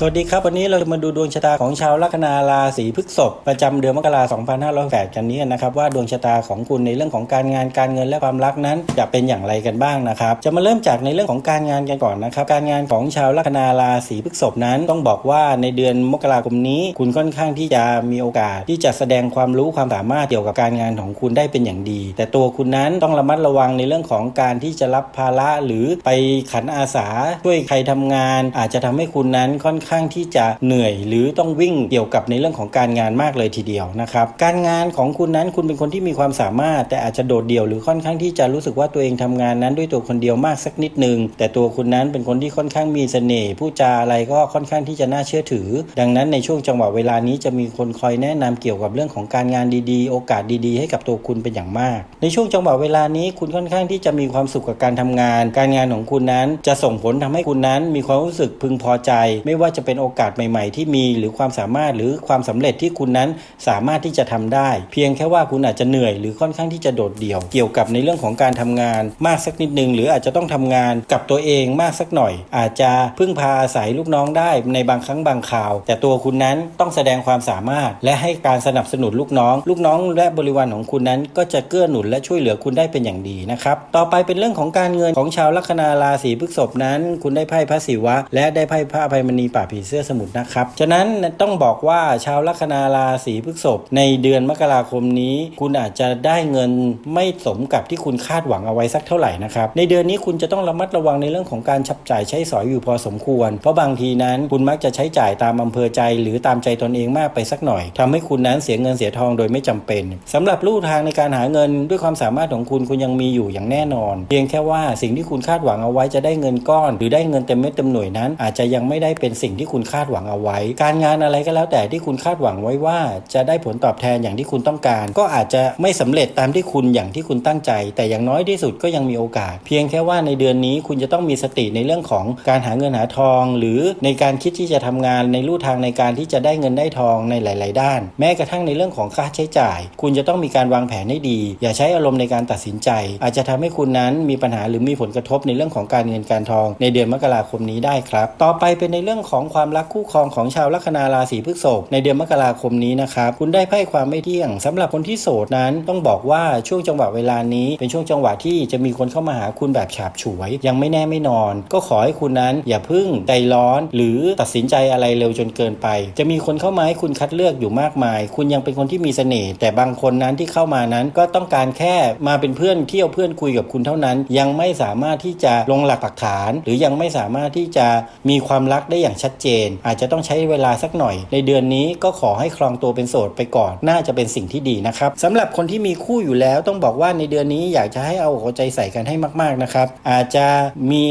สวัสดีครับ วันนี้เราจะมาดูดวงชะตาของชาวลัคนาราศีพฤษภประจำเดือนมกราคม2568กันนี้นะครับว่าดวงชะตาของคุณในเรื่องของการงานการเงินและความรักนั้นจะเป็นอย่างไรกันบ้างนะครับ จะมาเริ่มจากในเรื่องของการงานกันก่อนนะครับ การงานของชาวลัคนาราศีพฤษภนั้นต้องบอกว่าในเดือนมกราคมนี้ คุณค่อนข้างที่จะมีโอกาสที่จะแสดงความรู้ความสามารถเกี่ยวกับการงานของคุณได้เป็นอย่างดี แต่ตัวคุณนั้นต้องระมัดระวังในเรื่องของการที่จะรับภาระหรือไปขันอาสาช่วยใครทำงาน อาจจะทำให้คุณนั้นค่อนข้างที่จะเหนื่อย หรือต้องวิ่งเกี่ยวกับในเรื่องของการงานมากเลยทีเดียวนะครับการงานของคุณนั้นคุณเป็นคนที่มีความสามารถ แต่อาจจะโดดเดี่ยวหรือค่อนข้างที่จะรู้สึกว่าตัวเองทำงานนั้นด้วยตัวคนเดียวมากสักนิดหนึ่งแต่ตัวคุณนั้นเป็นคนที่ค่อนข้างมีเสน่ห์ผู้จาอะไรก็ค่อนข้างที่จะน่าเชื่อถือ ดังนั้นในช่วงจังหวะเวลานี้จะมีคนคอยแนะนำเกี่ยวกับเรื่องของการงานดีๆ โอกาสดีๆ ให้กับตัวคุณเป็นอย่างมาก ในช่วงจังหวะเวลานี้คุณค่อนข้างที่จะมีความสุขกับการทำงาน การงานของคุณนั้นจะส่งผลทำให้คุณนั้นมีความรู้สึกพึงพอใจ ไม่ว่าจะเป็นโอกาสใหม่ ๆ ที่มีหรือความสามารถหรือความสำเร็จที่คุณนั้นสามารถที่จะทำได้ เพียงแค่ว่าคุณอาจจะเหนื่อยหรือค่อนข้างที่จะโดดเดี่ยว เกี่ยวกับในเรื่องของการทำงานมากสักนิดนึง หรืออาจจะต้องทำงานกับตัวเองมากสักหน่อย อาจจะพึ่งพาอาศัยลูกน้องได้ในบางครั้งบางคราว แต่ตัวคุณนั้นต้องแสดงความสามารถ และให้การสนับสนุนลูกน้อง ลูกน้องและบริวารของคุณนั้น ก็จะเกื้อหนุนและช่วยเหลือคุณได้เป็นอย่างดีนะครับต่อไปเป็นเรื่องของการเงินของชาวลัคนาราศีพฤษภนั้น คุณได้ไพ่พระศิวะ และได้ไพ่พระอภัยมณีป่าผีเสื้อสมุทรนะครับ ฉะนั้นต้องบอกว่าชาวลัคนาราศีพฤษภในเดือนมกราคมนี้ คุณอาจจะได้เงินไม่สมกับที่คุณคาดหวังเอาไว้สักเท่าไหร่นะครับ ในเดือนนี้คุณจะต้องระมัดระวังในเรื่องของการชับจ่ายใช้สอยอยู่พอสมควร เพราะบางทีนั้นคุณมักจะใช้จ่ายตามอำเภอใจ หรือตามใจตนเองมากไปสักหน่อยทำให้คุณนั้นเสียเงินเสียทองโดยไม่จำเป็นสำหรับลู่ทางในการหาเงินด้วยความสามารถของคุณคุณยังมีอยู่อย่างแน่นอน เพียงแค่ว่าสิ่งที่คุณคาดหวังเอาไว้จะได้เงินก้อน หรือได้เงินเต็มเม็ดเต็มหน่วยนั้น อาจจะยังไม่ได้เป็นสิ่งที่คุณคาดหวังเอาไว้ การงานอะไรก็แล้วแต่ที่คุณคาดหวังไว้ว่าจะได้ผลตอบแทนอย่างที่คุณต้องการ ก็อาจจะไม่สำเร็จตามที่คุณอย่างที่คุณตั้งใจ แต่อย่างน้อยที่สุดก็ยังมีโอกาส เพียงแค่ว่าในเดือนนี้คุณจะต้องมีสติในเรื่องของการหาเงินหาทอง หรือในการคิดที่จะทำงานในลู่ทางในการที่จะได้เงินได้ทองในหลาย ๆ ด้าน แม้กระทั่งในเรื่องของค่าใช้จ่าย คุณจะต้องมีการวางแผนให้ดี อย่าใช้อารมณ์ในการตัดสินใจ อาจจะทำให้คุณนั้นมีปัญหาหรือมีผลกระทบในเรื่องของการเงินการทอง ในเดือนมกราคมนี้ได้ครับ ต่อไปเป็นในเรื่องของความรักคู่ครองของชาวลัคนาราศีพฤษภในเดือนมกราคมนี้นะครับคุณได้ไพ่ความไม่เที่ยงสำหรับคนที่โสดนั้นต้องบอกว่าช่วงจังหวะเวลานี้ เป็นช่วงจังหวะที่จะมีคนเข้ามาหาคุณแบบฉาบฉวย ยังไม่แน่ไม่นอน ก็ขอให้คุณนั้นอย่าพึ่งใจร้อน หรือตัดสินใจอะไรเร็วจนเกินไป จะมีคนเข้ามาให้คุณคัดเลือกอยู่มากมาย คุณยังเป็นคนที่มีเสน่ห์แต่บางคนนั้นที่เข้ามานั้นก็ต้องการแค่มาเป็นเพื่อนเที่ยวเพื่อนคุยกับคุณเท่านั้น ยังไม่สามารถที่จะลงหลักปักฐาน หรือยังไม่สามารถที่จะมีความรักได้อย่างชัดเจน อาจจะต้องใช้เวลาสักหน่อย ในเดือนนี้ก็ขอให้ครองตัวเป็นโสดไปก่อน น่าจะเป็นสิ่งที่ดีนะครับสำหรับคนที่มีคู่อยู่แล้วต้องบอกว่าในเดือนนี้อยากจะให้เอาอกเอาใจใส่กันให้มากๆนะครับอาจจะมี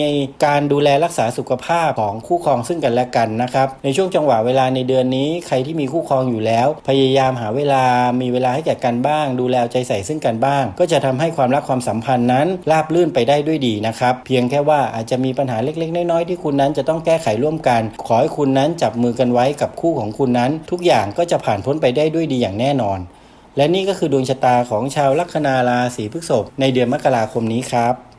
การดูแลรักษาสุขภาพของคู่ครองซึ่งกันและกันนะครับในช่วงจังหวะเวลาในเดือนนี้ใครที่มีคู่ครองอยู่แล้ว พยายามหาเวลามีเวลาให้แก่กันบ้าง ดูแลใจใส่ซึ่งกันบ้าง ก็จะทำให้ความรักความสัมพันธ์นั้นราบรื่นไปได้ด้วยดีนะครับเพียงแค่ว่าอาจจะมีปัญหาเล็กๆ น้อยๆที่คุณนั้นจะต้องแก้ไขร่วมกันขอให้คุณนั้นจับมือกันไว้กับคู่ของคุณนั้น ทุกอย่างก็จะผ่านพ้นไปได้ด้วยดีอย่างแน่นอน และนี่ก็คือดวงชะตาของชาวลัคนาราศีพฤษภในเดือนมกราคมนี้ครับ